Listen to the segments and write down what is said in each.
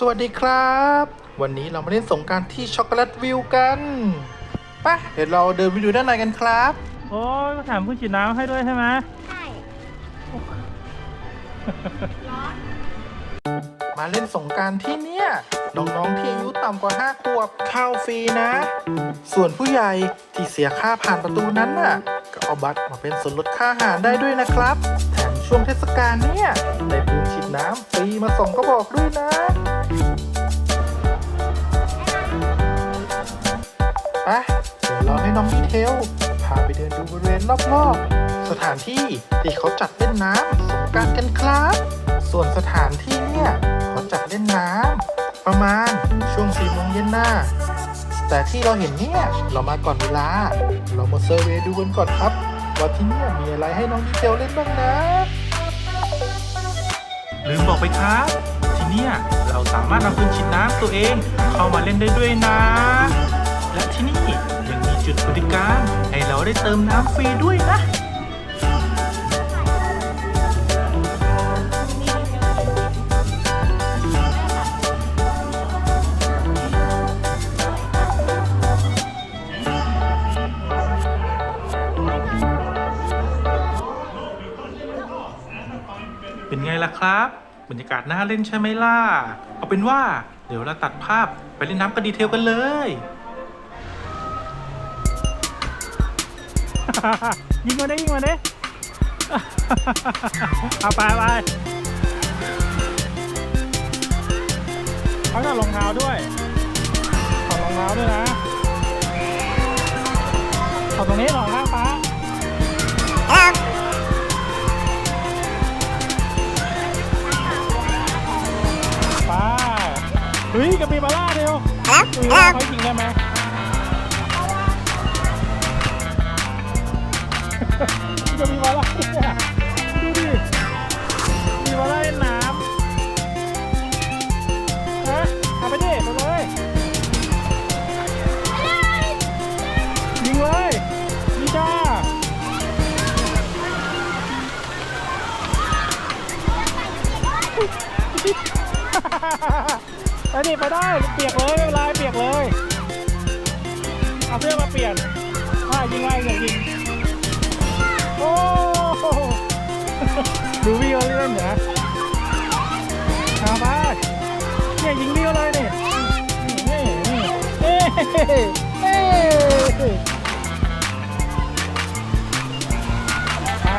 สวัสดีครับ วันนี้เรามาเล่นสงกรารที่ช็อกโกแลตวิวกันไปะเดี๋ยวเราเดินไปดูด้านในกันครับ โอ้ยก็ถามคุณฉีดน้ำให้ด้วยใช่ไหมใช่มาเล่นสงกรารที่เนี่ยน้องๆที่อายุต่ำกว่า 5 ขวบเข้าฟรีนะ ส่วนผู้ใหญ่ที่เสียค่าผ่านประตูนั้นน่ะ ก็เอาบัตรมาเป็นส่วนลดค่าอาหารได้ด้วยนะครับ แถมช่วงเทศกาลเนี่ยได้ปืนฉีดน้ำฟรีมาส่งก็บอกด้วยนะ ไปเดี๋ยวเราให้น้องดีเทลพาไปเดินดูบริเวณรอบๆ สถานที่ที่เขาจัดเล่นน้ำสงการกันครับ ส่วนสถานที่เนี่ยเขาจัดเล่นน้ำประมาณช่วงสี่โมงเย็นหน้า แต่ที่เราเห็นเนี่ยเรามาก่อนเวลา เรามาเซอร์เวย์ดูกันก่อนครับว่าที่เนี่ยมีอะไรให้น้องดีเทลเล่นบ้างนะ ลืมบอกไปครับ ที่เนี่ยเราสามารถนำปืนฉีดน้ำตัวเอง เข้ามาเล่นได้ด้วยนะ และที่นี่ยังมีจุดบริการ ให้เราได้เติมน้ำฟรีด้วยนะ เป็นไงล่ะครับ บรรยากาศน่าเล่นใช่ไหมล่ะ เอาเป็นว่าเดี๋ยวเราตัดภาพไปเล่นน้ำกันดีเทลกันเลย ยิงมาได้ยิงมาได้เอาไปไปเขาถอดรองเท้าด้วยถอดรองเท้าด้วยนะถอดตรงนี้ถอดข้างฟ้าไปเฮ้ยกระปีบาร่าเดียวกระปีบาร่าเขาจริงได้ไหม กระปีบาร่เนี่ยดูดิกระปีบาร่าเล่นน้ำฮะเอาไปดิไปเลย ยิงเลยนี่จ้าไปดิไปได้ เปียกเลยไม่เป็นไรเปียกเลย เอาเสื้อมาเปลี่ยนอ่ายิงไล่ยิงยิง โอ้โหดูวิวเล่นเหรอเอาไปเนี่ยยิงวิวเลยนี่นี่นี่เอ้เอ้อะ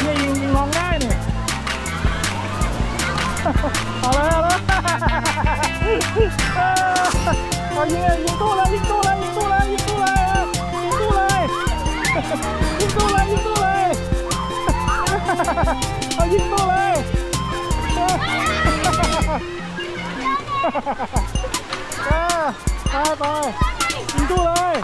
เนี่ยยิงยิงลองได้นี่เอาเลยเอาเลยเอายิงยิงตู้เลยยิงตู้เลยยิงตู้ เอายิงตู้เลยไปไปยิงตู้เลย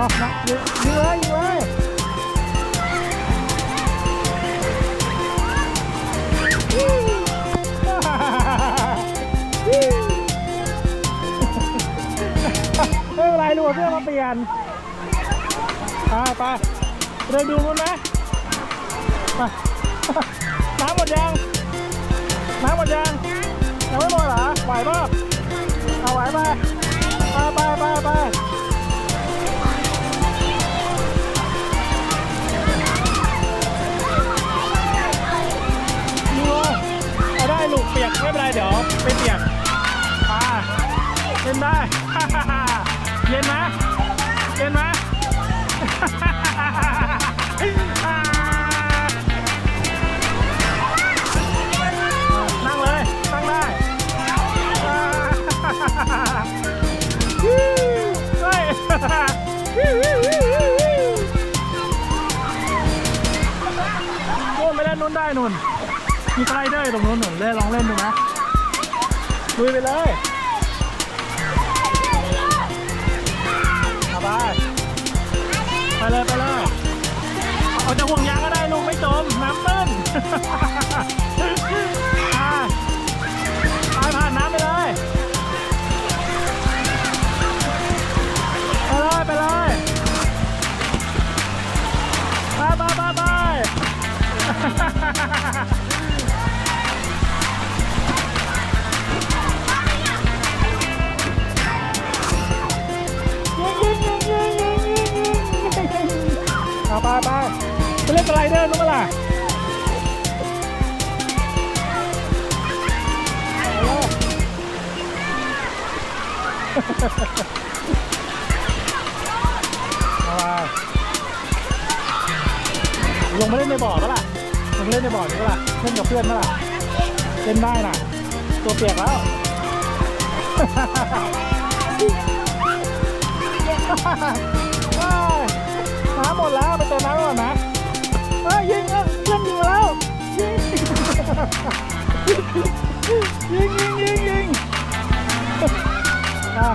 เอานะยิงเลยยิงเลยไม่เป็นไรลูกเพื่อนมาเปลี่ยนไปไปเดินดูมันไหมไปน้ำหมดยังน้ำหมดยังยังไม่หมดเหรอไหวป่ะเอาไหวไปไได้ เย็นไหมเย็นไหมนั่งเลย นั่งได้อ่าฮู้เฮ้ยฮู้ฮู้ฮู้ฮู้นู่นไปเล่นนู่นได้นู่นมีสไลเดอร์อยู่ตรงนู้นหนุนเล่นลองเล่นดูนะลุยไปเลย ไปเลยไปเลยเอาจะห่วงยางก็ได้ลูกไม่จมน้ำตื้นไปไปผ่านน้ำไปเลยไปเลยไปเลยไปไปไปไป เล่นสไลเดอร์นู้นเปะล่าไปเลยเอาไปลงมาเล่นในบ่อปะล่ะลงเล่นในบ่อนี่ปะล่ะเล่นกับเพื่อนปะล่ะเล่นได้น่ะ ตัวเปียกแล้วว้น้ำหมดแล้วไปเติมน้ำก่อนนะ เฮ้ยยิงเอ้ยเพื่อนยิงมาแล้วยิงยิงยิงยิงยิงอะ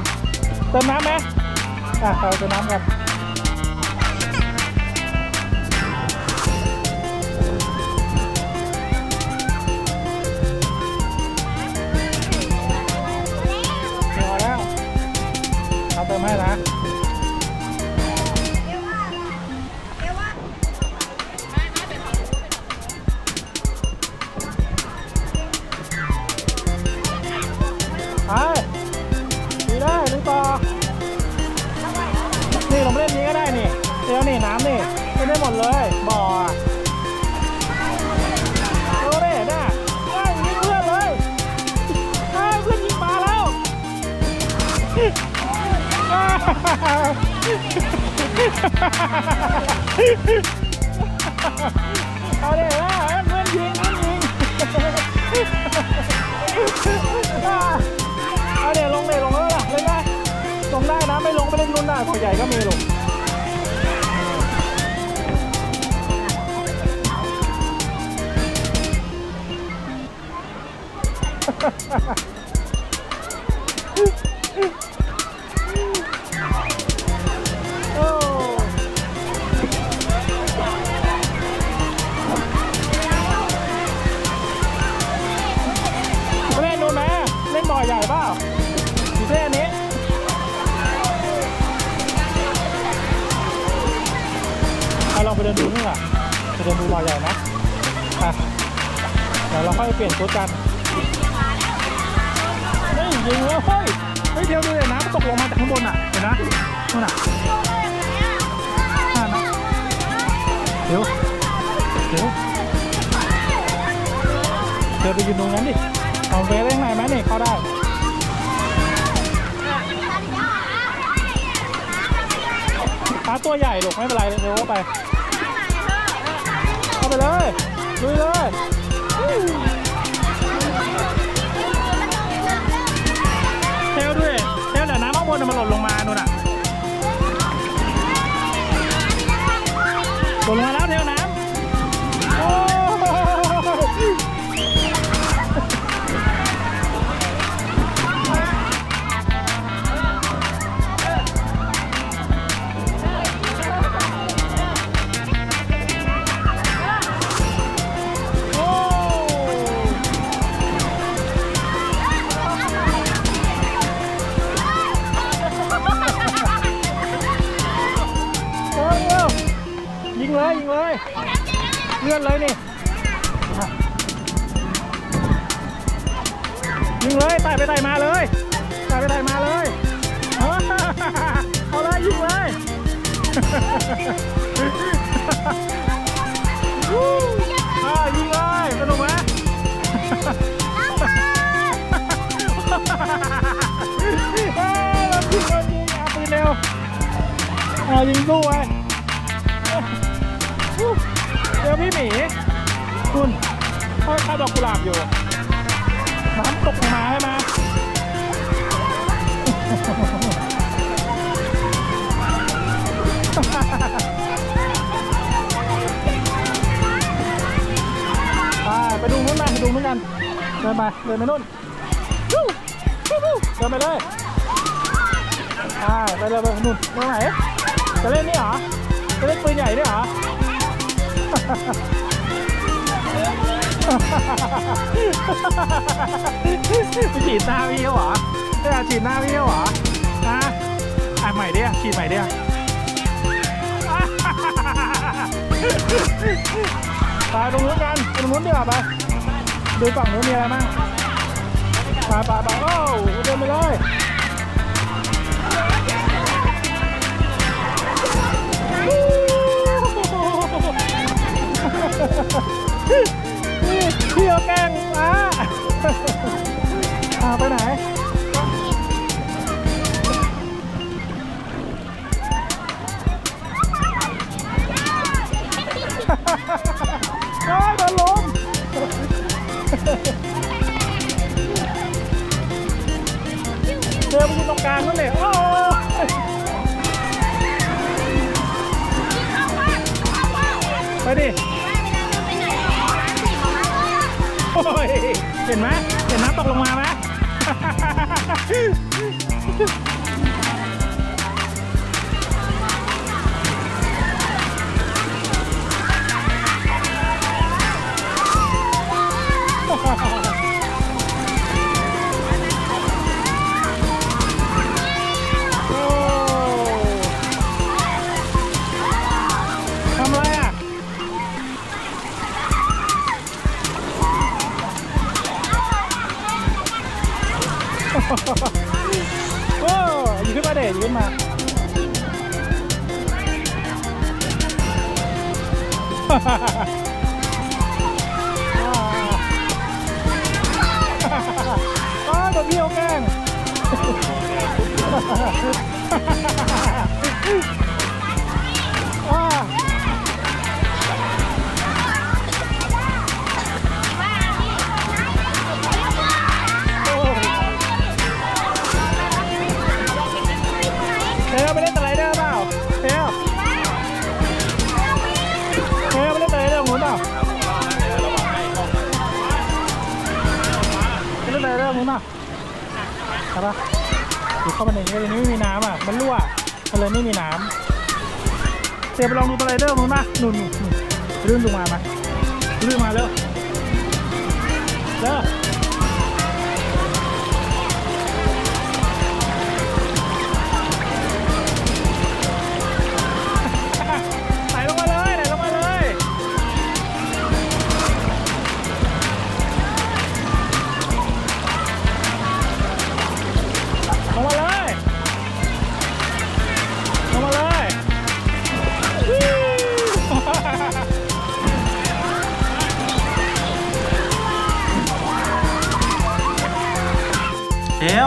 เติมน้ำไหมอะเราเติมน้ำกัน นี่เดี๋ยวนี่น้ำนี่เล่นได้หมดเลย บ่ออะดูดิน่ะได้ยิงเพื่อนเลยได้เพื่อนยิงปลาแล้วเอาเดี๋ยวเพื่อนยิงเพื่อนยิงเอาเดี๋ยวลงเลยลงแล้วล่ะเล่นได้ลงได้นะไม่ลงไม่เล่นนุ่นได้ตัวใหญ่ก็มีลูก เล่นนู่นไหมเล่นบ่อใหญ่เปล่าอยู่เส้นนี้ เอาลองไปเดินดูนี่ก่อนไปเดินดูรอยใหญ่นะอะเดี๋ยวเราค่อยเปลี่ยนชุดกัน เฮ้ยเฮ้ยเฮ้ยเดี๋ยวดูเลยนะมันตกลงมาจากข้างบนอะ เห็นนะนู่นอะอ่าเดี๋ยวเดี๋ยวเดินไปยืนตรงนั้นดิเอาไปเล่นไหนไหมนี่เข้าได้ปลาตัวใหญ่หลูกไม่เป็นไรเดี๋ยวเข้าไป เข้าไปเลย ลุยเลย มันหล่นลงมา เลยนี่ยิงเลยไต่ไปไต่มาเลยไต่ไปไต่มาเลยเอาเลยยิงเลยยิงเลยสนุกไหมเรายิงเรายิงเอาปืนเร็วเอายิงสู้ไว้ พี่หมี คุณเขาข้าดอกกุหลาบอยู่ น้ำตกมาใช่ไหมไปไปดูนู้นมาไปดูนู้นกัน เดินไปเดินไปนู่นวู้เดินไปเลยไปเลยไปนู่นตรงไหน จะเล่นนี่เหรอ จะเล่นปืนใหญ่ด้วยเหรอ ฉีดหน้าพี่เขาเหรอไม่อยากฉีดหน้าพี่เขาเหรอนะอะใหม่ดิอะฉีดใหม่ดิอะไปตรงนู้นกันไปตรงนู้นดีกว่าไปดูฝั่งนู้นมีอะไรบ้างไปไปไปโอ้เดินไปเลย พี่เอาแกล้งป้าอาไปไหนโอ้ยโดนลมเดินไปยืนตรงกลางนั่นเลยโอ้ยไปดิ ยเห็นไหมเห็นน้ำตกลงมาไหม อ้าวโอ้เทลไปเล่นสไลเดอร์เปล่าเทลเทลไปเล่นสไลเดอร์หมุนเปล่าไปเล่นสไลเดอร์หมุนเปล่าใช่ปะ ดูเข้ามาในนี้ไม่มีน้ำอะ มันรั่ว มันเลยไม่มีน้ำเสียไปลองดูสไลเดอร์มึงหมุนมาหนุนหนุนหนุนลื่นลงมามาลื่นมาเร็วเร็ว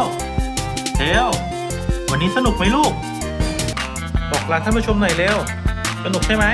ลเทลวันนี้สนุกไหมลูก บอกลาท่านผู้ชมหน่อยเร็ว สนุกใช่ไหม